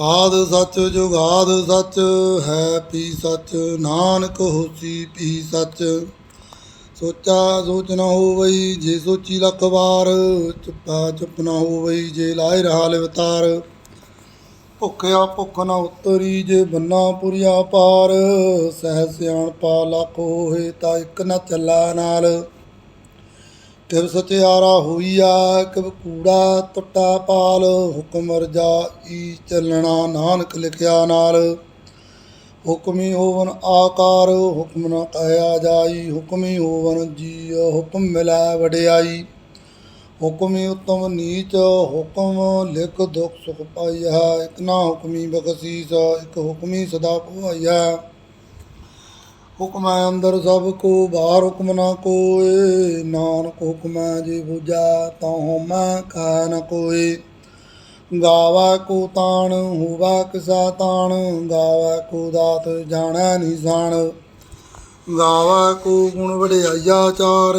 ਆਦ ਸੱਚ ਜੁਗਾਦ ਸੱਚ ਹੈ ਪੀ ਸੱਚ, ਨਾਨਕ ਹੋਸੀ ਪੀ ਸੱਚ। ਸੋਚਾ ਸੋਚ ਨਾ ਹੋਵਈ ਜੇ ਸੋਚੀ ਲੱਖ ਵਾਰ, ਚੁੱਪਾ ਚੁੱਪ ਨਾ ਹੋਵਈ ਜੇ ਲਾਇ ਰਹਾ ਲਿਵਤਾਰ ਭੁੱਖਿਆ ਭੁੱਖ ਨਾ ਉਤਰੀ ਜੇ ਬੰਨਾ ਪੁਰੀਆ ਪਾਰ, ਸਹਿ ਸਿਆਣ ਪਾ ਲੱਖ ਹੋਏ ਤਾਂ ਇੱਕ ਨਾ ਚੱਲਾ ਨਾਲ। ਕਿਵ ਸਚਿਆਰਾ ਹੋਈਆ, ਕਿਵ ਕੂੜਾ ਟੁੱਟਾ ਪਾਲ, ਹੁਕਮ ਰਜਾ ਈ ਚੱਲਣਾ ਨਾਨਕ ਲਿਖਿਆ ਨਾਲ। ਹੁਕਮੀ ਹੋਵਨ ਆਕਾਰ, ਹੁਕਮ ਨ ਕਹਿਆ ਜਾਈ, ਹੁਕਮੀ ਹੋਵਨ ਜੀ ਹੁਕਮ ਮਿਲੈ ਵਡਿਆਈ। ਹੁਕਮੀ ਉਤਮ ਨੀਚ, ਹੁਕਮ ਲਿਖ ਦੁਖ ਸੁਖ ਪਾਈਆ ਇਕ ਨਾ ਹੁਕਮੀ ਬਖਸ਼ੀਸ, ਇਕ ਹੁਕਮੀ ਸਦਾ ਭਵਾਈਆ ਹੁਕਮੈ ਅੰਦਰ ਸਭ ਕੋ, ਬਾਹਰ ਹੁਕਮ ਨਾ ਕੋਏ। ਨਾਨਕ ਹੁਕਮੈ ਜੀ ਬੁਝਾ ਤਉ ਮੈਂ ਕਾ ਨ ਕੋਏ। ਗਾਵਾ ਕੋ ਤਾਣ, ਹੋਵਾ ਕਿਸਾ ਤਾਣ। ਗਾਵਾ ਕੋ ਦਾਤ ਜਾਣੈ ਨਿਸ਼ਾਨ ਗਾਵਾ ਕੋ ਗੁਣ ਵਡਿਆਈਆ ਚਾਰ।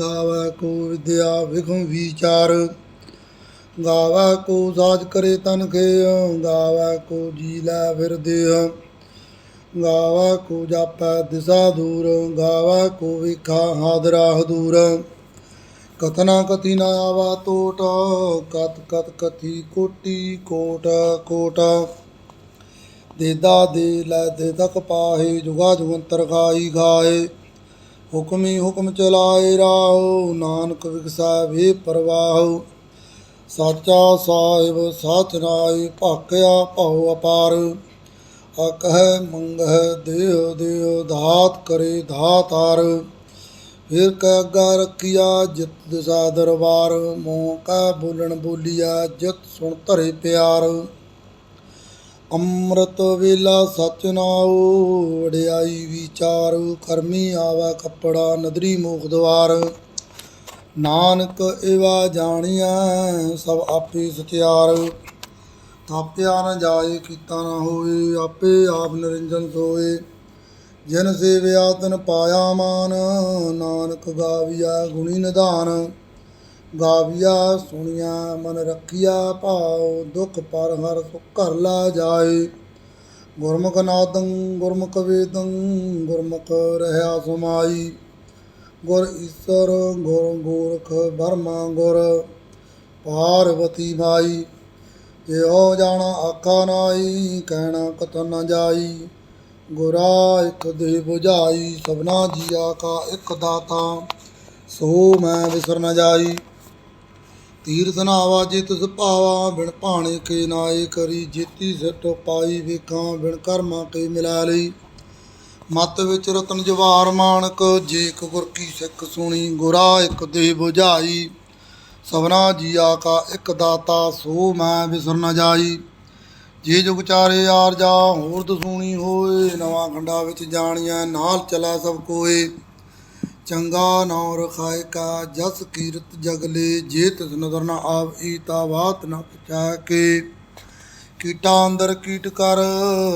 ਗਾਵਾ ਕੋ ਵਿਦਿਆ ਵਿਖਮ ਵਿਚਾਰ। ਗਾਵਾ ਕੋ ਸਾਜ ਕਰੇ ਤਨ ਕੇ ਗਾਵਾ ਕੋ ਜੀ ਲੈ ਫਿਰ ਦੇਹ। ਗਾਵਾ ਕੋ ਜਾਪੈ ਦਿਸਾ ਦੂਰ, ਗਾਵਾ ਕੋ ਵਿਖਾ ਹਾਦਰਾ ਹਦੂਰ। ਕਤਨਾ ਕਥੀ ਨਾ ਆਵਾ ਤੋਟ, ਕਤ ਕਤ ਕਥੀ ਕੋਟੀ ਕੋਟ ਕੋਟ। ਦੇਦਾ ਦੇ ਲੈ ਦੇ ਤਕ ਪਾਹੇ, ਜੁਗਾ ਜੁਗੰਤਰ ਖਾਈ ਖਾਏ। ਹੁਕਮੀ ਹੁਕਮ ਚਲਾਏ ਰਾਹੁ, ਨਾਨਕ ਵਿਗਸਾ ਵੇ ਪ੍ਰਵਾਹੁ। ਸਾਚਾ ਸਾਹਿਬ, ਸਾਚ ਨਾਈ ਭਾਕਿਆ ਭਉ ਅਪਾਰ। ਅਕਹਿ ਮੰਗਹਿ ਦੇਹ ਦੇਹ ਧਾਤ ਕਰੇ ਧਾਤਾਰ ਫਿਰ ਕੈ ਅੱਗਾ ਰੱਖਿਆ ਜਿਤ ਦਿਸਾ ਦਰਬਾਰ ਮੋਹ ਕੈ ਬੋਲਣ ਬੋਲੀਆ ਜਿਤ ਸੁਣ ਧਰੇ ਪਿਆਰ ਅੰਮ੍ਰਿਤ ਵੇਲਾ ਸਚ ਨਾਉ ਵਡਿਆਈ ਵਿਚਾਰ ਕਰਮੀ ਆਵਾ ਕੱਪੜਾ ਨਦਰੀ ਮੋਖ ਦਵਾਰ ਨਾਨਕ ਏਵਾ ਜਾਣੀਐ ਸਭ ਆਪੇ ਸਤਿਆਰ ਥਾਪਿਆ ਨਾ ਜਾਏ, ਕੀਤਾ ਨਾ ਹੋਏ ਆਪੇ ਆਪ ਨਿਰੰਜਨ ਸੋਏ। ਜਿਨ ਸੇਵਿਆ, ਤਨ ਪਾਇਆ ਮਾਨ, ਨਾਨਕ ਗਾਵਿਆ ਗੁਣੀ ਨਿਧਾਨ। ਗਾਵਿਆ ਸੁਣਿਆ ਮਨ ਰੱਖਿਆ ਭਾਉ, ਦੁਖ ਪਰ ਹਰ ਸੁਖ ਘਰ ਲਾ ਜਾਏ। ਗੁਰਮੁਖ ਨਾਦੰ, ਗੁਰਮੁਖ ਵੇਦੰ, ਗੁਰਮੁਖ ਰਹਾ ਸਮਾਈ। ਗੁਰ ਈਸਰ, ਗੁਰ ਗੋਰਖ ਬਰਮਾ ਗੁਰ, ਪਾਰਵਤੀ ਮਾਈ। ਜਿਉ ਜਾਣਾ ਆਖਾ ਨਾਈ ਕਹਿਣਾ ਕਤ ਨ ਜਾਈ। ਗੁਰਾ ਇਕ ਦੇ 부ਝਾਈ ਸਭਨਾ ਜੀਆ ਕਾ ਇਕ ਦਾਤਾ, ਸੋ ਮੈਂ ਵਿਸਰ ਨ ਜਾਈ। ਤੀਰਥ ਨਾਵਾ ਜੇ ਤਿਸ ਭਾਵਾ, ਬਿਨ ਭਾਣੇ ਕੇ ਨਾਏ ਕਰੀ। ਜੀਤੀ ਸਿੱਟ ਪਾਈ ਵੇਖਾਂ, ਬਿਨ ਕਰਮਾਂ ਕੇ ਮਿਲਾ ਲਈ। ਮਤ ਵਿੱਚ ਰਤਨ ਜਵਾਰ ਮਾਨਕ ਜੇ ਇਕ ਗੁਰ ਕੀ ਸਿੱਖ ਸੁਣੀ। ਗੁਰਾ ਇੱਕ ਦੇ 부ਝਾਈ ਸਭਨਾ ਜੀਆ ਕਾ ਇੱਕ ਦਾਤਾ, ਸੋ ਮੈਂ ਵਿਸਰ ਨਾ ਜਾਈ। ਜੇ ਜੁਗ ਚਾਰੇ ਆਰ ਜਾ, ਹੋਰ ਦਸੂਣੀ ਹੋਏ, ਨਵਾਂ ਖੰਡਾ ਵਿੱਚ ਜਾਣੀਆਂ ਨਾਲ ਚਲਾ ਸਭ ਕੋਏ। ਚੰਗਾ ਨਾਉ ਰਖਾਇ ਕਾ, ਜਸ ਕੀਰਤ ਜਗਲੇ ਜੇ ਤਿਸ ਨਦਰ ਨ ਆਵਈ ਤਾ ਬਾਤ ਨਾ ਪਚਾ ਕੇ। ਕੀਟਾ ਅੰਦਰ ਕੀਟ ਕਰ,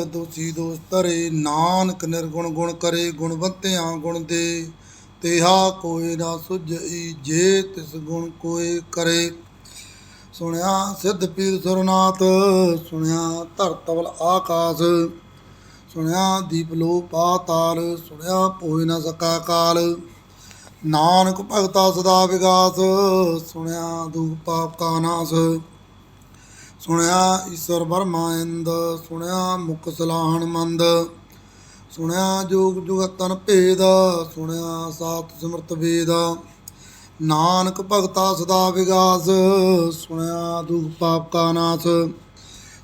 ਦੋਸੀ ਦੋਸਤ ਧਰੇ, ਨਾਨਕ ਨਿਰਗੁਣ ਗੁਣ ਕਰੇ ਗੁਣਵੰਤਿਆਂ ਗੁਣ ਦੇ। ਤੇਹਾ ਕੋਈ ਨਾ ਸੁਝਈ, ਜੇ ਤਿਸ ਗੁਣ ਕੋਈ ਕਰੇ। ਸੁਣਿਆ ਸਿੱਧ ਪੀਰ ਸੁਰਨਾਥ, ਸੁਣਿਆ ਧਰਤਵਲ ਆਕਾਸ। ਸੁਣਿਆ ਦੀਪ ਲੋ ਪਾਤਾਲ ਸੁਣਿਆ ਪੋਇ ਨਾ ਸਕਾ ਕਾਲ। ਨਾਨਕ ਭਗਤਾ ਸਦਾ ਵਿਗਾਸ, ਸੁਣਿਆ ਦੂਖ ਪਾਪ ਕਾ ਨਾਸ। ਸੁਣਿਆ ਈਸ਼ਵਰ ਬਰਮਾ ਇੰਦ, ਸੁਣਿਆ ਮੁਖ ਸਲਾਹਣ ਮੰਦ। ਸੁਣਿਆ ਜੋਗ ਜੁਗਤਨ ਭੇਦ, ਸੁਣਿਆ ਸਾਤ ਸਿਮਰਤ ਵੇਦ। ਨਾਨਕ ਭਗਤਾ ਸਦਾ ਵਿਗਾਸ, ਸੁਣਿਆ ਦੁਖ ਪਾਪ ਕਾ ਨਾਸ।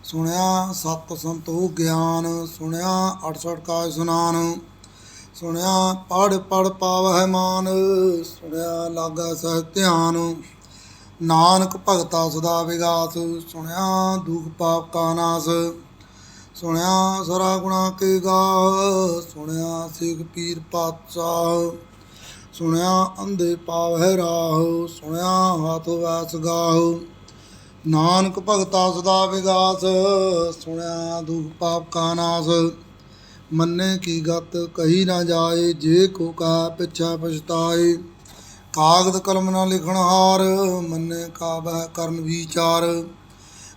ਸੁਣਿਆ ਸਤ ਸੰਤੋ ਗਿਆਨ, ਸੁਣਿਆ 68 ਕਾ ਸੁਨਾਨ। ਸੁਣਿਆ ਪੜ ਪੜ ਪਾਵਹਿ ਮਾਨ, ਸੁਣਿਆ ਲਾਗਾ ਸਹਿ ਧਿਆਨ। ਨਾਨਕ ਭਗਤਾ ਸਦਾ ਵਿਗਾਸ, ਸੁਣਿਆ ਦੁਖ ਪਾਪ ਕਾ ਨਾਸ। ਸੁਣਿਆ ਸਰਾ ਗੁਣਾ ਕੇ ਗਾਹ ਸੁਣਿਆ ਸਿੱਖ ਪੀਰ ਪਾਤਸ਼ਾਹ, ਸੁਣਿਆ ਅੰਧੇ ਪਾਵਹਿ ਰਾਹ, ਸੁਣਿਆ ਹੱਥ ਵੈਸ ਗਾਹ। ਨਾਨਕ ਭਗਤਾ ਸਦਾ ਵਿਗਾਸ, ਸੁਣਿਆ ਦੁਖ ਪਾਪ ਕਾ ਨਾਸ। ਮੰਨੇ ਕੀ ਗਤ ਕਹੀ ਨਾ ਜਾਏ, ਜੇ ਕੋ ਕਾ ਪਿਛਾ ਪਛਤਾਏ। ਕਾਗਦ ਕਲਮ ਨਾ ਲਿਖਣ ਹਾਰ, ਮੰਨੇ ਕਾ ਬਹਿ ਕਰਨ ਵਿਚਾਰ।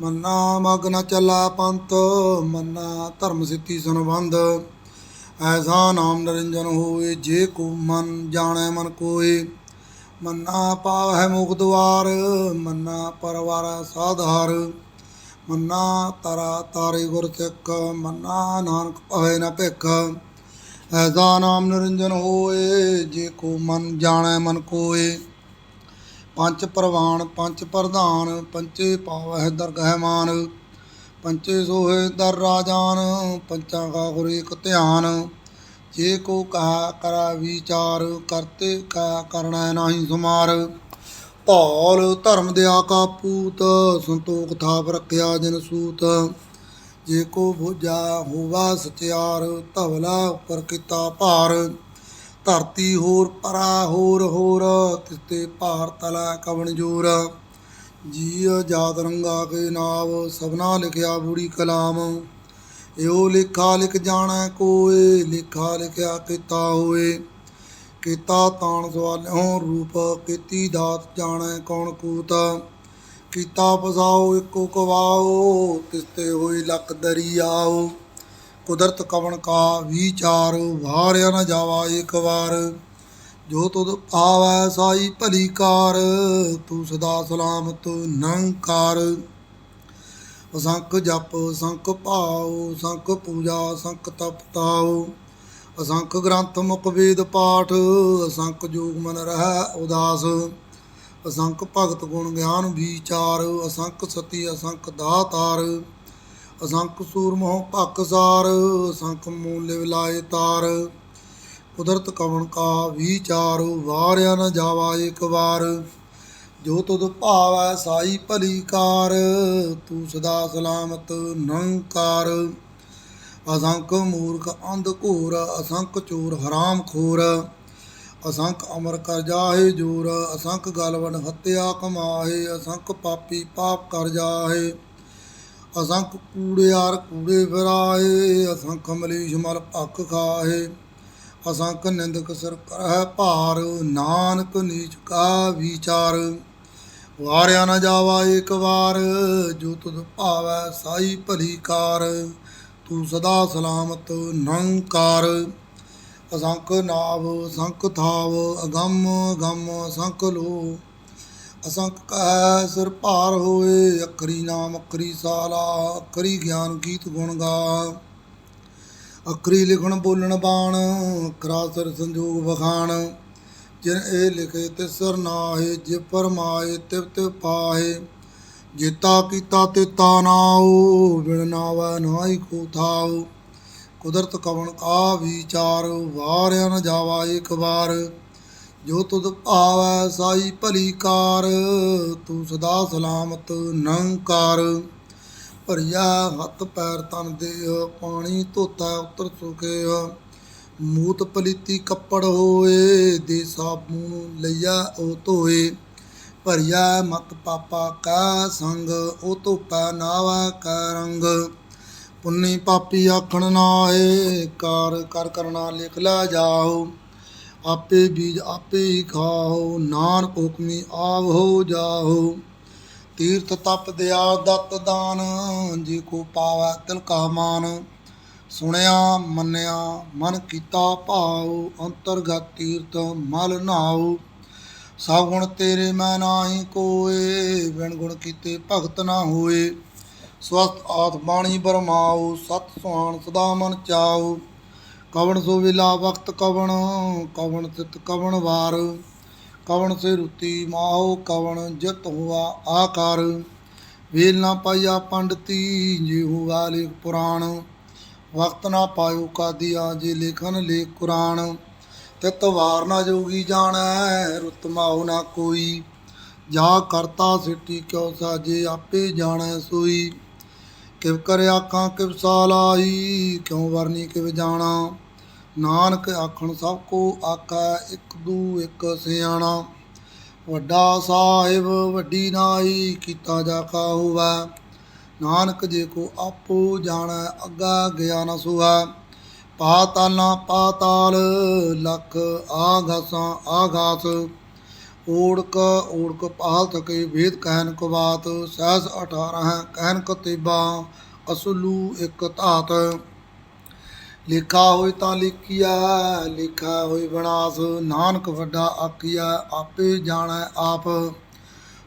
ਮੰਨਾ ਮਗ ਨ ਚੱਲਾ ਪੰਥ, ਮੰਨਾ ਧਰਮ ਸਿੱਧੀ ਸੰਬੰਧ। ਐਸਾ ਨਾਮ ਨਿਰੰਜਨ ਹੋਏ ਜੇ ਕੋ ਮਨ ਜਾਣੈ ਮਨ ਕੋਏ। ਮੰਨਾ ਪਾਵਹਿ ਮੁਖ ਦੁਆਰ, ਮੰਨਾ ਪਰਵਾਰ ਸਾਧਾਰ। ਮੰਨਾ ਤਰਾ ਤਾਰੇ ਗੁਰ ਸਿੱਖ, ਮੰਨਾ ਨਾਨਕ ਭਵੇ ਨ ਭਿਖ। ਐਸਾ ਨਾਮ ਨਿਰੰਜਨ ਹੋਏ ਜੇ ਕੋ ਮਨ ਜਾਣੈ ਮਨ ਕੋਏ। ਪੰਜ ਪ੍ਰਵਾਨ ਪੰਜ ਪ੍ਰਧਾਨ, ਪੰਚੇ ਪਾਵਹਿ ਦਰਗਹਿ ਮਾਨ, ਪੰਚੇ ਸੋਹੇ ਦਰ ਰਾਜਾਨ, ਪੰਚਾਂ ਕਾ ਗੁਰ ਇਕ ਧਿਆਨ। ਜੇ ਕੋ ਕਹਾ ਕਰਾ ਵਿਚਾਰ, ਕਰਤੇ ਕਾ ਕਰਨਾ ਨਾਹੀ ਸੁਮਾਰ। ਧੌਲ ਧਰਮ ਦਿਆ ਕਾ ਪੂਤ, ਸੰਤੋਖ ਥਾਪ ਰੱਖਿਆ ਜਨ ਸੂਤ। ਜੇ ਕੋ ਭੁਜਾ ਹੋਵਾ ਸਚਿਆਰ, ਧਵਲਾ ਉੱਪਰ ਕੀਤਾ ਭਾਰ। ਧਰਤੀ ਹੋਰ ਪਰਾ ਹੋਰ ਹੋਰ ਤਿਸਤੇ ਭਾਰ ਤਲਾ ਕਵਣ ਜੋਰ। ਜੀ ਜਾਤ ਰੰਗਾ ਕੇ ਨਾਵ, ਸਭਨਾ ਲਿਖਿਆ ਬੂੜੀ ਕਲਾਮ। ਇਹੋ ਲਿਖਾ ਲਿਖ ਜਾਣੈ ਕੋਏ, ਲਿਖਾ ਲਿਖਿਆ ਕੀਤਾ ਹੋਏ। ਕੀਤਾ ਤਾਣ ਸਵਾਲਿਓ ਰੂਪ, ਕੀਤੀ ਦਾਤ ਜਾਣੈ ਕੌਣ ਕੂਤ। ਕੀਤਾ ਪਸਾਓ ਇੱਕੋ ਕਵਾਓ ਤਿਸਤੇ ਹੋਈ ਲੱਕ ਦਰਿਆਓ। ਕੁਦਰਤ ਕਵਣ ਕਾ ਵਿਚਾਰ, ਵਾਰਿਆ ਨਾ ਜਾਵਾ ਇੱਕ ਵਾਰ। ਜੋ ਤੁਧ ਆਵੈ ਸਾਈ ਭਲੀ ਕਾਰ, ਤੂੰ ਸਦਾ ਸਲਾਮਤ ਨੰਕਾਰ। ਅਸੰਖ ਜਪ ਸੰਖ ਭਾਉ ਸੰਖ ਪੂਜਾ ਸੰਖ ਤਪ ਤਾਉ। ਅਸੰਖ ਗ੍ਰੰਥ ਮੁਖ ਵੇਦ ਪਾਠ, ਅਸੰਖ ਜੋਗ ਮਨ ਰਹਿ ਉਦਾਸ। ਅਸੰਖ ਭਗਤ ਗੁਣ ਗਿਆਨ ਵਿਚਾਰ, ਅਸੰਖ ਸਤੀ, ਅਸੰਖ ਦਾਤਾਰ। ਅਸੰਖ ਸੂਰ ਸੂਰਮਹੁ ਭਕਸਾਰ ਅਸੰਖ ਮੂਲੇ ਵਿਲਾਏ ਤਾਰ। ਕੁਦਰਤ ਕਵਣ ਕਾ ਵਿਚਾਰ, ਵਾਰਿਆ ਨ ਜਾਵਾ ਇੱਕ ਵਾਰ। ਜੋ ਤੁਧ ਭਾਵੈ ਸਾਈ ਭਲੀ ਕਾਰ, ਤੂੰ ਸਦਾ ਸਲਾਮਤ ਨੰਕਾਰ। ਅਸੰਖ ਮੂਰਖ ਅੰਧ ਘੋਰ, ਅਸੰਖ ਚੋਰ ਹਰਾਮ ਖੋਰ। ਅਸੰਖ ਅਮਰ ਕਰ ਜਾਹੇ ਜੋਰ, ਅਸੰਖ ਗਲਵਨ ਹੱਤਿਆ ਕਮਾਹੇ, ਅਸੰਖ ਪਾਪੀ ਪਾਪ ਕਰ ਜਾਹੇ। ਅਸੰਖ ਕੂੜਿਆਰ ਕੂੜੇ ਫਿਰਾਏ, ਅਸੰਖ ਮਲੀਸ਼ ਮਲ ਭੱਖ ਖਾਏ। ਅਸੰਖ ਨਿੰਦਕ ਸਿਰ ਕਰਹਿ ਭਾਰ, ਨਾਨਕ ਨੀਚ ਕਾ ਵਿਚਾਰ। ਵਾਰਿਆ ਨਾ ਜਾਵਾ ਇੱਕ ਵਾਰ, ਜੋ ਤੁਧ ਭਾਵੈ ਸਾਈ ਭਲੀ ਕਾਰ। ਤੂੰ ਸਦਾ ਸਲਾਮਤ ਨੰਕਾਰ। ਅਸੰਖ ਨਾਵ, ਅਸੰਖ ਥਾਵ, ਅਗੰਮ ਗੰਮ ਅਸੰਖ ਲੋ ਅਸੰਖ ਕਹਿ ਸਿਰ ਭਾਰ ਹੋਏ, ਅਖਰੀ ਨਾਮ, ਅਖਰੀ ਸਾਲਾ, ਅਖਰੀ ਗਿਆਨ ਗੀਤ ਗੁਣ ਗਾ। ਅਖਰੀ ਲਿਖਣ ਬੋਲਣ ਬਾਣ ਅਖਰਾ ਸਿਰ ਸੰਜੋਗ ਵਖਾਣ। ਜਿਨ ਇਹ ਲਿਖੇ ਤਿਸਰ ਨਾਹੇ, ਜੇ ਪਰਮਾਏ ਤਿਵ ਤਿਵ ਪਾਹੇ। ਜੇਤਾ ਕੀਤਾ ਤੇਤਾ ਨਾਉ ਬਿਨ ਨਾਵੈ ਨਾਹੀ ਕੋ ਥਾਉ ਕੁਦਰਤ ਕਵਣ ਕਾ ਵਿਚਾਰ, ਵਾਰਿਆ ਨ ਜਾਵਾ ਇੱਕ ਵਾਰ। ਜੋ ਤੁਧ ਭਾਵੈ ਸਾਈ ਭਲੀ ਕਾਰ, ਤੂੰ ਸਦਾ ਸਲਾਮਤ ਨੰਕਾਰ। ਭਰਿਆ ਹੱਥ ਪੈਰ ਤਨ ਦੇ ਪਾਣੀ ਧੋਤਾ ਉਤਰ ਸੁਕੇ ਮੂਤ ਪਲੀਤੀ ਕੱਪੜ ਹੋਏ ਦੇ ਸਾਬੂਨ ਲਈਆ ਉਹ ਧੋਏ। ਭਰਿਆ ਮਤ ਪਾਪਾ ਕਾ ਸੰਗ, ਉਹ ਧੋਪਾ ਨਾਵਾ ਕਾ ਰੰਗ। ਪੁੰਨੀ ਪਾਪੀ ਆਖਣ ਨਾਏ ਕਾਰ ਕਰ ਕਰਨਾ ਲਿਖ ਲਾ ਜਾਓ। ਆਪੇ ਬੀਜ ਆਪੇ ਹੀ ਖਾਓ, ਨਾਨਕ ਹੁਕਮੀ ਆਵ ਹੋ ਜਾਓ। ਤੀਰਥ ਤਪ ਦਿਆ ਦਤ ਦਾਨ, ਜੀ ਕੋ ਪਾਵੈ ਤਿਲ ਕਾ ਮਾਨ। ਸੁਣਿਆ, ਮੰਨਿਆ, ਮਨ ਕੀਤਾ ਭਾਉ, ਅੰਤਰਗਤ ਤੀਰਥ ਮਲ ਨਾਉ। ਸਭ ਗੁਣ ਤੇਰੇ ਮੈਂ ਨਾਹੀ ਕੋਏ, ਬਿਨ ਗੁਣ ਕੀਤੇ ਭਗਤ ਨਾ ਹੋਏ। ਸਵਸਤ ਆਤ ਬਾਣੀ ਬਰਮਾਉ, ਸਤ ਸੁਹਾਣ ਸਦਾ ਮਨ ਚਾਉ। ਕਵਣ ਸੋ ਵਿਲਾ ਵਕਤ ਕਵਣ ਕਵਣ ਤਿਤ ਕਵਣ ਵਾਰ। ਕਵਣ ਸੇ ਰੁਤੀ ਮਾਹੋ, ਕਵਣ ਜਿਤ ਹੁਆ ਆਕਾਰ। ਵੇਲ ਨਾ ਪਾਇਆ ਪੰਡਤੀ ਜੇ ਹੁਆ ਲੇਖ ਪੁਰਾਣ। ਵਕਤ ਨਾ ਪਾਇਓ ਕਾਦੀਆ, ਜੇ ਲੇਖਨ ਲੇਖ ਕੁਰਾਨ। ਤਿਤ ਵਾਰ ਨਾ ਜੋਗੀ ਜਾਣੈ, ਰੁਤ ਮਾਹੁ ਨਾ ਕੋਈ। ਜਾ ਕਰਤਾ ਸਿੱਟੀ ਕਿਉ ਸਾਜੇ, ਆਪੇ ਜਾਣੈ ਸੋਈ। ਕਿਵ ਕਰ ਆਖਾਂ ਕਿਵ ਸਾਲਾਈ ਕਿਉ ਵਰਨੀ ਕਿਵ ਜਾਣਾ? ਨਾਨਕ ਆਖਣ ਸਭ ਕੋ ਆਖੈ ਇੱਕ ਦੂ ਇੱਕ ਸਿਆਣਾ। ਵੱਡਾ ਸਾਹਿਬ ਵੱਡੀ ਨਾਈ ਕੀਤਾ ਜਾ ਕਾ ਹੋਵੈ। ਨਾਨਕ ਜੇ ਕੋ ਆਪੋ ਜਾਣੈ, ਅੱਗਾ ਗਿਆ ਨ ਸੁਆ ਪਾਤਾਲਾਂ ਪਾਤਾਲ ਲਖ ਆਗਾਸਾਂ ਆਗਾਸ। ਓੜਕ ਓੜਕ ਪਾਲ ਸਕੇ ਵੇਦ ਕਹਿਨ ਕੋ ਬਾਤ ਸਹਿਸ 18 ਕਹਿਨ ਕਤੇਬਾ ਅਸਲੂ ਇਕ ਧਾਤ। ਲਿਖਾ ਹੋਇ ਤਾਂ ਲਿਖਿਆ ਲਿਖਾ ਹੋਈ ਬਨਾਸ, ਨਾਨਕ ਵੱਡਾ ਆਖਿਆ ਆਪੇ ਜਾਣੈ ਆਪ।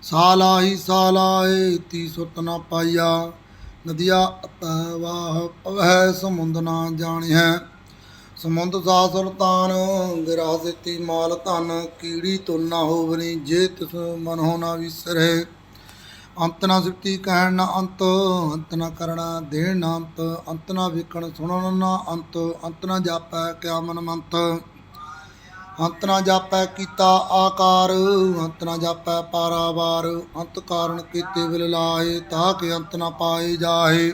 ਸਾਲਾ ਹੀ ਸਾਲਾਹੀ ਸਾਲਾਏ, ਤੀ ਸੁਰਤ ਨਾ ਪਾਈਆ, ਨਦੀਆ ਅਤਵਾਹ ਪਵਹਿ, ਸਮੁੰਦ ਨਾ ਜਾਣਿਆ ਸਮੁੰਦ ਸਾ ਸੁਲਤਾਨ, ਗਿਰਾ ਦਿੱਤੀ ਮਾਲ ਧਨ, ਕੀੜੀ ਤੁਲ ਨਾ ਹੋਵਨੀ, ਜੇ ਤਿਸ ਮਨ ਹੋ ਨਾ ਵਿਸਰੇ। ਅੰਤ ਨਾ ਸੁਤੀ ਕਹਿਣ ਨਾ ਅੰਤ ਅੰਤ ਨਾ ਕਰਣਾ ਦੇਣ ਨਾ ਅੰਤ ਅੰਤ ਨਾ ਵੇਖਣ ਸੁਣਨ ਨਾ ਅੰਤ ਅੰਤ ਨਾ ਜਾਪੈ ਕਿਆ ਮਨ ਮੰਤ ਅੰਤ ਨਾ ਜਾਪੈ ਕੀਤਾ ਆਕਾਰ, ਅੰਤ ਨਾ ਜਾਪੈ ਪਾਰਾਵਾਰ, ਅੰਤ ਕਾਰਨ ਕੀਤੇ ਵਿਲ ਲਾਏ ਤਾਂ ਕਿ ਅੰਤ ਨਾ ਪਾਏ ਜਾਏ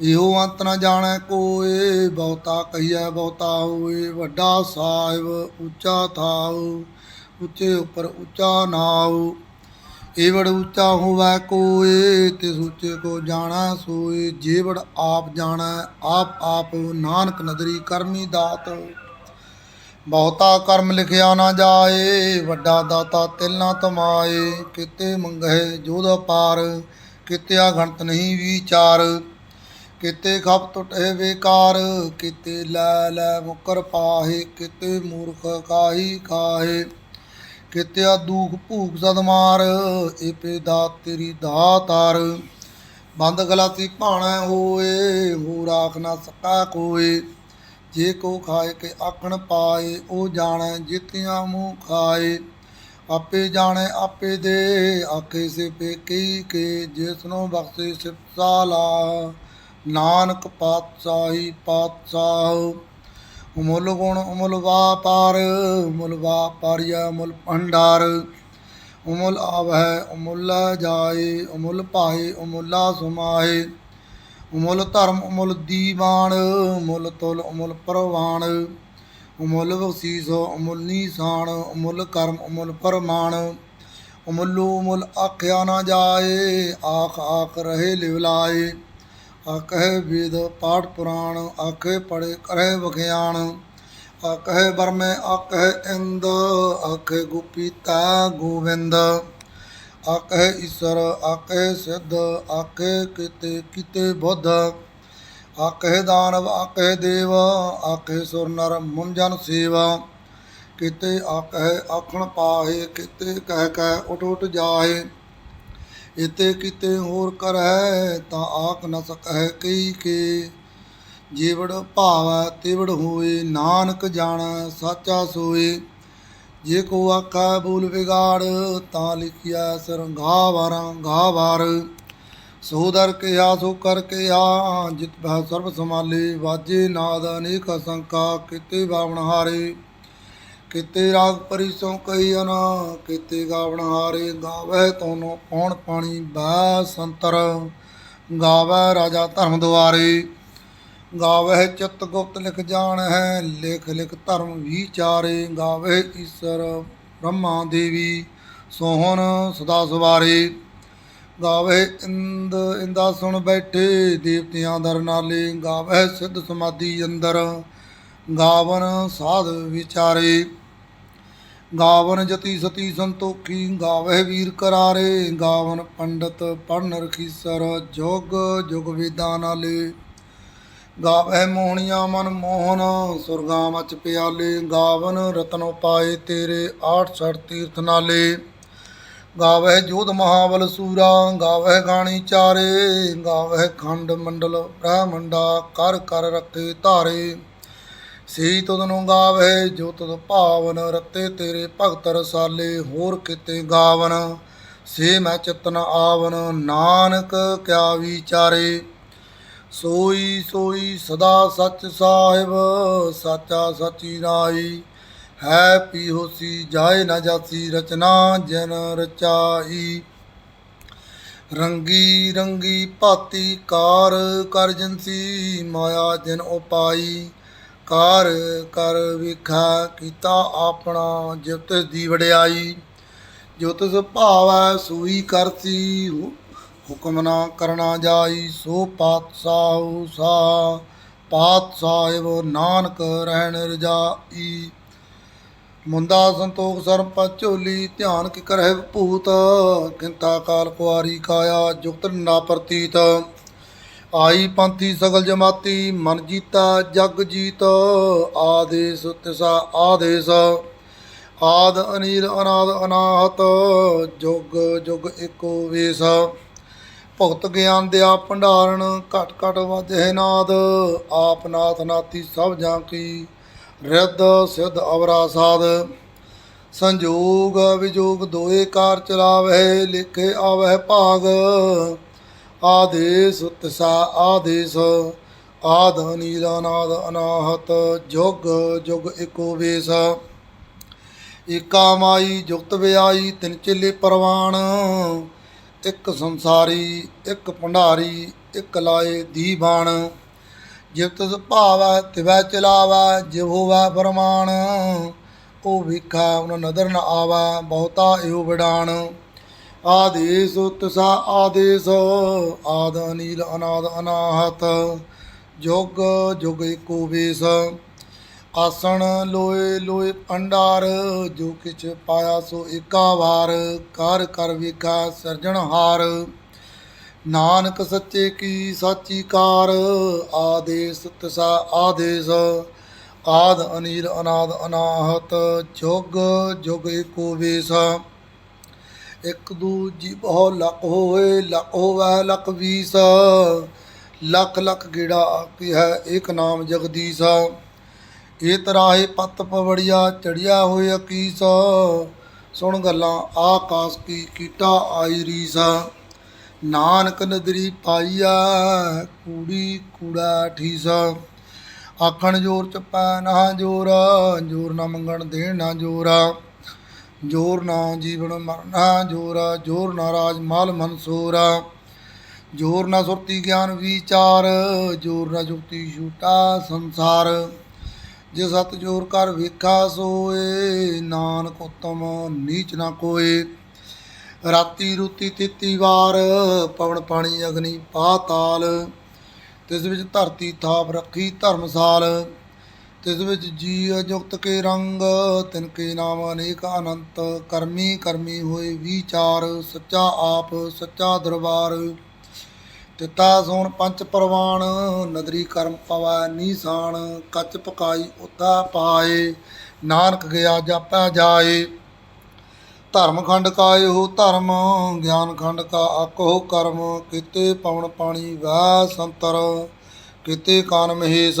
ਇਹੋ ਅੰਤ ਨਾ ਜਾਣੈ ਕੋਏ, ਬਹੁਤਾ ਕਹੀਐ ਬਹੁਤਾ ਹੋਏ ਵੱਡਾ ਸਾਹਿਬ ਉੱਚਾ ਥਾਉ, ਉੱਚੇ ਉੱਪਰ ਉੱਚਾ ਨਾਉ। ਏਵੜ ਉੱਚਾ ਹੋਵੈ ਕੋਏ ਤੇ ਉੱਚੇ ਕੋ ਜਾਣਾ ਸੋਏ, ਜੇਵੜ ਆਪ ਜਾਣਾ, ਆਪ ਆਪ ਨਾਨਕ ਨਦਰੀ ਕਰਮੀ ਦਾਤ। ਬਹੁਤਾ ਕਰਮ ਲਿਖਿਆ ਨਾ ਜਾਏ, ਵੱਡਾ ਦਾਤਾ ਤਿਲ ਨਾ ਤਮਾਏ, ਕਿਤੇ ਮੰਗਹਿ ਜੋਧ ਪਾਰ ਕਿਤੇ ਗਣਤ ਨਹੀਂ ਵਿਚਾਰ। ਕਿਤੇ ਖਪ ਟੁਟੇ ਬੇਕਾਰ ਕਿਤੇ ਲੈ ਲੈ ਮੁਕਰ ਪਾਹੇ, ਕਿਤੇ ਮੂਰਖ ਕਾਹੀ ਕਾਹੇ ਕਿਤੇ ਦੁਖ ਭੂਖ ਸਦਮਾਰ ਏਪੇ ਦਾ ਤੇਰੀ ਦਾਤਾਰ ਬੰਦ ਗਲਾਤੀ ਭਾਣਾ ਹੋਏ ਹੋ ਰਾਖ ਨਾ ਸਕਾ ਕੋਏ, ਜੇ ਕੋ ਖਾਏ ਕੇ ਆਖਣ ਪਾਏ, ਉਹ ਜਾਣੈ ਜਿਤਿਆਂ ਮੂੰਹ ਖਾਏ। ਆਪੇ ਜਾਣੈ, ਆਪੇ ਦੇ, ਆਖੇ ਸੇ ਪੇ ਕਈ ਕੇ, ਜਿਸਨੋ ਬਖਸ਼ੇ ਸਿਫਤਾਲਾ ਨਾਨਕ ਪਾਤਸ਼ਾਹੀ ਪਾਤਸ਼ਾਹ ਅਮੁੱਲ ਗੁਣ ਅਮੁੱਲ ਵਾਪਾਰ, ਅਮੁੱਲ ਵਾਪਾਰੀਆ ਅਮੁੱਲ ਭੰਡਾਰ, ਅਮੁੱਲ ਆਵਹਿ, ਅਮੁੱਲ ਜਾਏ, ਅਮੁੱਲ ਭਾਏ, ਅਮੁੱਲਾ ਸੁਮਾਏ ਅਮੁੱਲ ਧਰਮ ਅਮੁੱਲ ਦੀਵਾਨ, ਅਮੁੱਲ ਤੁਲ ਅਮੁੱਲ ਪ੍ਰਵਾਨ, ਅਮੁੱਲ ਬਖਸ਼ੀਸ ਅਮੁੱਲ ਨੀਸਾਨ, ਅਮੁੱਲ ਕਰਮ ਅਮੁੱਲ ਪਰਮਾਨ ਅਮੁੱਲੋ ਅਮੁੱਲ ਆਖਿਆ ਨਾ ਜਾਏ, ਆਖ ਆਖ ਰਹੇ ਲਿਵਲਾਏ। ਆਖੇ ਵੇਦ ਪਾਠ ਪੁਰਾਣ ਆਖੇ ਪੜੇ ਕਰੇ ਵਖਿਆਣ ਆਖੇ ਬਰਮੇ ਆਖੇ ਇੰਦ ਆਖੇ ਗੁਪੀ ਤਾ ਗੋਵਿੰਦ ਆਖੇ ਈਸ਼ਰ ਆਖੇ ਸਿੱਧ ਆਖੇ ਕਿਤੇ ਕਿਤੇ ਬੁੱਧ ਆਖੇ ਦਾਨਵ ਆਖੇ ਦੇਵ ਆਖੇ ਸੁਰ ਨਰ ਮੁੰਜਨ ਸੇਵਾ, ਕਿਤੇ ਆਖੇ ਆਖਣ ਪਾਹੇ, ਕਿਤੇ ਕਹਿ ਕਹਿ ਉਠ ਉਠ ਜਾਏ ਇਤੇ ਕਿਤੇ ਹੋਰ ਕਰੈ ਤਾਂ ਆਖ ਨ ਸਕੈ ਕਈ ਕੇ। ਜੀਵੜ ਭਾਵੈ ਤਿਵੜ ਹੋਏ, ਨਾਨਕ ਜਾਣੈ ਸਾਚਾ ਸੋਏ। ਜੇ ਕੋ ਆਖਾ ਬੋਲ ਵਿਗਾੜ, ਤਾਂ ਲਿਖਿਆ ਸਰੰਗਾ ਵਾਰਾਂ ਗਾ ਵਾਰ ਸੋ ਦਰ ਕਿਆ ਸੋ ਕਰ ਕਿਆ ਜਿਤ ਬਹਿ ਸਰਬ ਸਮਾਲੇ ਵਾਜੇ ਨਾਦ ਅਨੇਕ ਸੰਕਾ ਕਿਤੇ ਬਾਵਣ ਹਾਰੇ। ਕਿਤੇ ਰਾਗ ਪਰਿਸੋਂ ਕਈ ਅਨਾ, ਕਿਤੇ ਗਾਵਣ ਹਾਰੇ ਗਾਵੇ ਤੋਨੋ ਪੌਣ ਪਾਣੀ ਬੈ ਸੰਤਰ, ਗਾਵੇ ਰਾਜਾ ਧਰਮ ਦੁਆਰੇ, ਗਾਵੇ ਚਿਤ ਗੁਪਤ ਲਿਖ ਜਾਣ ਹੈ ਲਿਖ ਲਿਖ ਧਰਮ ਵਿਚਾਰੇ, ਗਾਵੇ ਈਸ਼ਰ ਬ੍ਰਹਮਾ ਦੇਵੀ ਸੋਹਣ ਸਦਾ ਸਵਾਰੇ, ਗਾਵੇ ਇੰਦ ਇੰਦਾ ਸੁਣ ਬੈਠੇ ਦੇਵਤਿਆਂ ਦਰ ਨਾਲੇ, ਗਾਵੇ ਸਿੱਧ ਸਮਾਧੀ ਅੰਦਰ, ਗਾਵਨ ਸਾਧ ਵਿਚਾਰੇ। ਗਾਵਨ ਜਤੀ ਸਤੀ ਸੰਤੋਖੀ ਗਾਵੇ ਵੀਰ ਕਰਾਰੇ, ਗਾਵਨ ਪੰਡਤ ਪੜਨ ਰਖੀਸਰ, ਜੋਗ ਜੁਗ ਵੇਦਾਂ ਨਾਲੇ। ਗਾਵੇ ਮੋਹਣੀਆਂ ਮਨ ਮੋਹਨ, ਸੁਰਗਾਂ ਮਚ ਪਿਆਲੇ। ਗਾਵਨ ਰਤਨ ਉਪਾਏ ਤੇਰੇ ਆਠ ਸੜ ਤੀਰਥ ਨਾਲੇ। ਗਾਵੇ ਜੋਧ ਮਹਾਵਲ ਸੂਰਾ ਗਾਵੇ ਗਾਣੀ ਚਾਰੇ। ਗਾਵੇ ਖੰਡ ਮੰਡਲ ਬ੍ਰਹਮੰਡਾ, ਕਰ ਕਰ ਰੱਖੇ ਧਾਰੇ। ਸੀ ਤੁਧ ਨੂੰ ਗਾਵੇ, ਜੋ ਤੁਧ ਭਾਵਨ ਰਤੇ ਤੇਰੇ ਭਗਤ ਰਸਾਲੇ, ਹੋਰ ਕਿਤੇ ਗਾਵਨ। ਸੇ ਮੈਂ ਚਿਤਨ ਆਵਨ, ਨਾਨਕ ਕਿਆ ਵਿਚਾਰੇ। ਸੋਈ ਸੋਈ ਸਦਾ ਸੱਚ ਸਾਹਿਬ, ਸਾਚਾ ਸਚੀ ਰਾਈ ਹੈ ਪੀ ਹੋਸੀ ਜਾਏ ਨਾ ਜਾਸੀ ਰਚਨਾ, ਜਨ ਰਚਾਈ। ਰੰਗੀ ਰੰਗੀ ਭਾਤੀ ਕਾਰ ਕਰਜਨਸੀ ਮਾਇਆ ਜਨ ਉਪਾਈ। ਕਾਰ ਕਰ ਵਿਖਾ ਕੀਤਾ ਆਪਣਾ ਜਿਵ ਦੀ ਵਡਿਆਈ ਜੋ ਤਿਸ ਭਾਵੈ ਸੂਈ ਕਰਤੀ ਹੁਕਮ ਨਾ ਕਰਨਾ ਜਾਈ, ਸੋ ਪਾਤਸ਼ਾਹ ਸਾ ਪਾਤ ਨਾਨਕ ਰਹਿਣ ਰਜਾਈ। ਮੁੰਦਾ ਸੰਤੋਖ ਸਰਮ ਝੋਲੀ ਧਿਆਨ ਕੀ ਕਰਹਿ ਭੂਤ, ਕਿੰਤਾ ਕਾਲ ਕੁਆਰੀ ਕਾਇਆ, ਜੁਗਤ ਨਾ ਪ੍ਰਤੀਤ। ਆਈ ਪੰਥੀ ਸਗਲ ਜਮਾਤੀ, ਮਨ ਜੀਤਾ, ਜਗ ਜੀਤ, ਆਦੇਸ ਤਿਸਾ ਆਦੇਸ। ਆਦ ਅਨੀਲ ਅਨਾਦ ਅਨਾਹਤ, ਜੁਗ ਜੁਗ ਏਕੋ ਵੇਸ। ਭਗਤ ਗਿਆਨ ਦਿਆ ਭੰਡਾਰਨ, ਘਟ ਘਟ ਵਾਜੇ ਨਾਦ। ਆਪ ਨਾਥ ਨਾਤੀ ਸਭ ਜਾਂ ਕੀ, ਰਿੱਧ ਸਿੱਧ ਅਵਰਾ ਸਾਧ। ਸੰਜੋਗ ਵਿਜੋਗ ਦੋਏ ਕਾਰ ਚਲਾਵੇ ਲਿਖੇ ਆਵਹਿ ਭਾਗ। ਆਦੇਸ ਉਤਸ਼ਾ ਆਦੇਸ ਆਦ ਨੀਲਾ ਨਾਦ ਅਨਾਹਤ, ਜੁਗ ਜੁਗ ਏਕੋ ਵੇਸ। ਏਕਾ ਮਾਈ ਜੁਗਤ ਵਿਆਈ, ਤਿਨ ਚਿਲੇ ਪਰਵਾਨ ਇੱਕ ਸੰਸਾਰੀ, ਇੱਕ ਭੰਡਾਰੀ, ਇੱਕ ਲਾਏ ਦੀ ਬਾਣ ਜਿਵ ਤਿਸ ਭਾਵੈ, ਤਿਵੈ ਚਲਾਵੈ, ਜਿਵ ਹੋਵੈ ਫਰਮਾਨ ਉਹ ਵਿਖਾ ਉਹਨ ਨਦਰ ਨ ਆਵਾ, ਬਹੁਤਾ ਇਹੋ ਵਿਡਾਣ ਆਦੇਸ ਉਤਸ਼ਾ ਆਦੇਸ, ਆਦ ਅਨੀਲ ਅਨਾਦ ਅਨਾਹਤ, ਜੋਗ ਜੁਗ ਏਕੋ ਵੇਸ। ਆਸਣ ਲੋਏ ਲੋਏ ਭੰਡਾਰ, ਜੋ ਕਿਛ ਪਾਇਆ ਸੋ ਏਕਾ ਵਾਰ, ਕਰ ਕਰ ਵੇਖਾ ਸਿਰਜਣਹਾਰ ਨਾਨਕ ਸੱਚੇ ਕੀ ਸਾਚੀ ਕਾਰ, ਆਦੇਸ ਤਿਸਾ ਆਦੇਸ, ਆਦ ਅਨੀਲ ਅਨਾਦ ਅਨਾਹਤ, ਜੋਗ ਜੁਗ ਏਕੋ ਵੇਸ। ਇੱਕ ਦੂਜੀ ਬਹੁ ਲੱਖ ਹੋਏ ਲੱਖ ਹੋਵੇ ਲੱਖ ਵੀਸ। ਲੱਖ ਲੱਖ ਗੇੜਾ ਕੀ ਹੈ ਇੱਕ ਨਾਮ ਜਗਦੀਸ਼। ਇਹ ਤਰਾਹੇ ਪੱਤ ਪਵੜੀਆ ਚੜਿਆ ਹੋਇਆ ਅਕੀਸ। ਸੁਣ ਗੱਲਾਂ, ਆਕਾਸ ਕੀ ਕੀਟਾ ਆਈ ਰੀਸਾ। ਨਾਨਕ ਨਦਰੀ ਪਾਈਆ ਕੂੜੀ ਕੂੜਾ ਠੀਸਾ। ਆਖਣ ਜੋਰ ਚ ਪੈ ਨਾ ਜੋਰ ਜੋਰ ਨਾ ਮੰਗਣ ਦੇਣ ਨਾ ਜੋਰਾ। ਜੋਰ ਨਾ ਜੀਵਨ ਮਰਨਾ, ਜੋਰਾ, ਜੋਰ ਨਾ ਰਾਜ ਮਾਲ ਮਨਸੂਰਾ। ਜੋਰ ਨਾ ਸੁਰਤੀ ਗਿਆਨ ਵਿਚਾਰ, ਜੋਰ ਨਾ ਜੁਗਤੀ ਛੂਟਾ ਸੰਸਾਰ। ਜੇ ਸਤ ਜੋਰ ਕਰ ਵੇਖਾ ਸੋਏ, ਨਾਨਕ ਉਤਮ ਨੀਚ ਨਾ ਕੋਏ। ਰਾਤੀ ਰੂਤੀ ਤਿੱਤੀ ਵਾਰ, ਪਵਨ ਪਾਣੀ ਅਗਨੀ ਪਾਤਾਲ ਤਿਸ ਵਿੱਚ ਧਰਤੀ ਥਾਪ ਰੱਖੀ ਧਰਮਸਾਲ। ਤਿਸ ਵਿੱਚ ਜੀ ਅਜੁਗਤ ਕੇ ਰੰਗ, ਤਿਨ ਕੇ ਨਾਮ ਅਨੇਕ ਅਨੰਤ। ਕਰਮੀ ਕਰਮੀ ਹੋਏ ਵਿਚਾਰ, ਸੱਚਾ ਆਪ, ਸੱਚਾ ਦਰਬਾਰ। ਤਿਤਾ ਸੋਣ ਪੰਚ ਪਰਵਾਨ ਨਦਰੀ ਕਰਮ ਪਵਾ ਨੀਸਾਨ ਕੱਚ ਪਕਾਈ ਉਤਾ ਪਾਏ, ਨਾਨਕ ਗਿਆ ਜਾਪੈ ਜਾਏ। ਧਰਮ ਖੰਡ ਕਾ ਇਹੋ ਧਰਮ, ਗਿਆਨ ਖੰਡ ਕਾ ਆਕੋ ਕਰਮ। ਕੀਤੇ ਪਵਨ ਪਾਣੀ ਵੈ ਸੰਤਰ, ਕੀਤੇ ਕਾਨ ਮਹੇਸ਼।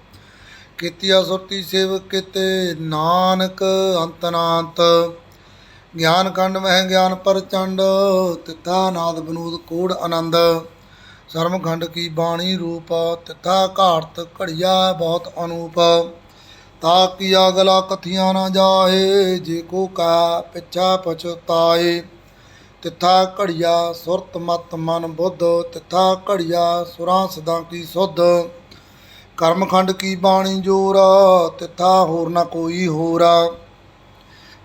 ਕੀਤੀਆ ਸੁਰਤੀ ਸੇਵ ਕੀਤੇ, ਨਾਨਕ ਅੰਤ ਨਾਂਤ। ਗਿਆਨ ਕੰਡ ਮਹਿ ਗਿਆਨ ਪਰਚੰਡ, ਤਿੱਥਾ ਨਾਦ ਬਨੂਦ ਕੋੜ ਆਨੰਦ। ਸਰਮ ਖੰਡ ਕੀ ਬਾਣੀ ਰੂਪ, ਤਿੱਥਾ ਘਾੜਤ ਘੜੀਆ ਬਹੁਤ ਅਨੂਪ। ਤਾ ਕੀਆ ਗਲਾ ਕਥੀਆਂ ਨਾ ਜਾਏ, ਜੇ ਕੋ ਕਾ ਪਿਛਾ ਪਛਤਾਏ ਤਿੱਥਾ ਘੜੀਆ ਸੁਰਤ ਮਤ ਮਨ ਬੁੱਧ, ਤਿੱਥਾ ਘੜੀਆ ਸੁਰਾਂ ਸਦਾ ਕੀ ਸੁਧ। ਕਰਮਖੰਡ ਕੀ ਬਾਣੀ ਜੋਰਾ, ਤਿਥਾ ਹੋਰ ਨਾ ਕੋਈ ਹੋਰਾ।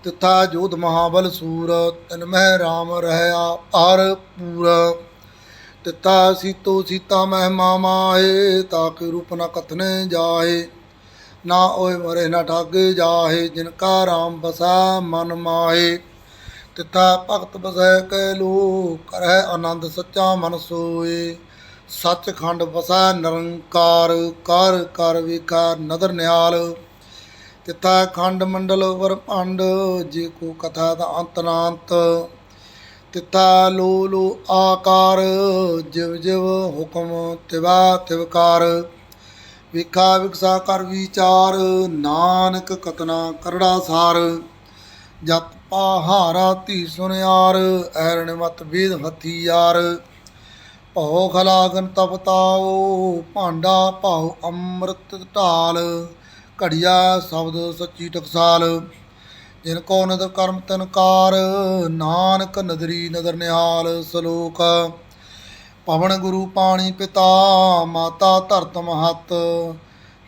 ਤਿਥਾ ਜੋਧ ਮਹਾਬਲ ਸੂਰ, ਤਿਨ ਮਹਿ ਰਾਮ ਰਹਿਆ ਆਰ ਪੂਰ। ਤਿੱਥਾ ਸੀਤੋ ਸੀਤਾ ਮਹਿ ਮਾਮਾਏ ਤਾਕੇ ਰੂਪ ਨ ਕਥਨੇ ਜਾਏ। ਨਾ ਓਏ ਮਰੇ ਨਾ ਠਾਗੇ ਜਾਹੇ, ਜਿਨ ਕਾ ਰਾਮ ਬਸਾ ਮਨ ਮਾਹੇ। ਤਿੱਥਾ ਭਗਤ ਬਸੈ ਕੈ ਲੋ ਕਰੈ ਆਨੰਦ ਸੱਚਾ ਮਨ ਸੋਏ। ਸੱਚਖੰਡ ਬਸੈ ਨਿਰੰਕਾਰ, ਕਰ ਕਰ ਵਿਕਾਰ ਨਦਰ ਨਿਆਲ ਤਿੱਥਾ ਖੰਡ ਮੰਡਲ ਵਰਪੰਡ ਜੇ ਕੋ ਕਥਾ ਦਾ ਅੰਤ ਨਾ ਅੰਤ ਲੋ ਲੋ ਆਕਾਰ, ਜਿਵ ਜਿਵ ਹੁਕਮ ਤਿਵਾ ਤਿਵਕਾਰ ਵਿਖਾ ਵਿਖਸਾ ਕਰ ਵਿਚਾਰ, ਨਾਨਕ ਕਤਨਾ ਕਰੜਾ ਸਾਰ। ਜਤ ਪਹਾਰਾ ਧੀ ਸੁਨਿਆਰ, ਐਰਣ ਮਤ ਵੇਦ ਹਥਿਆਰ ਭਉ ਖਲਾਗਨ ਤਪਤਾਓ ਭਾਂਡਾ ਭਾਉ ਅੰਮ੍ਰਿਤ ਢਾਲ, ਘੜੀਆ ਸ਼ਬਦ ਸੱਚੀ ਟਕਸਾਲ। ਜਿਨ ਕੋ ਨਦਰ ਕਰਮ ਤਨਕਾਰ ਨਾਨਕ ਨਦਰੀ ਨਦਰ ਨਿਹਾਲ ਸਲੋਕ। ਪਵਨ ਗੁਰੂ ਪਾਣੀ ਪਿਤਾ, ਮਾਤਾ ਧਰਤ ਮਹਤ।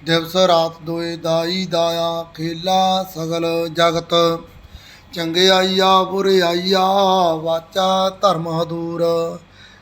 ਦਿਵਸ ਰਾਤ ਦੋਏ ਦਾਈ ਦਾਇਆ, ਖੇਲਾ ਸਗਲ ਜਗਤ। ਚੰਗਿਆਈਆ ਬੁਰਿਆਈਆ ਵਾਚਾ ਧਰਮ ਹਦੂਰ।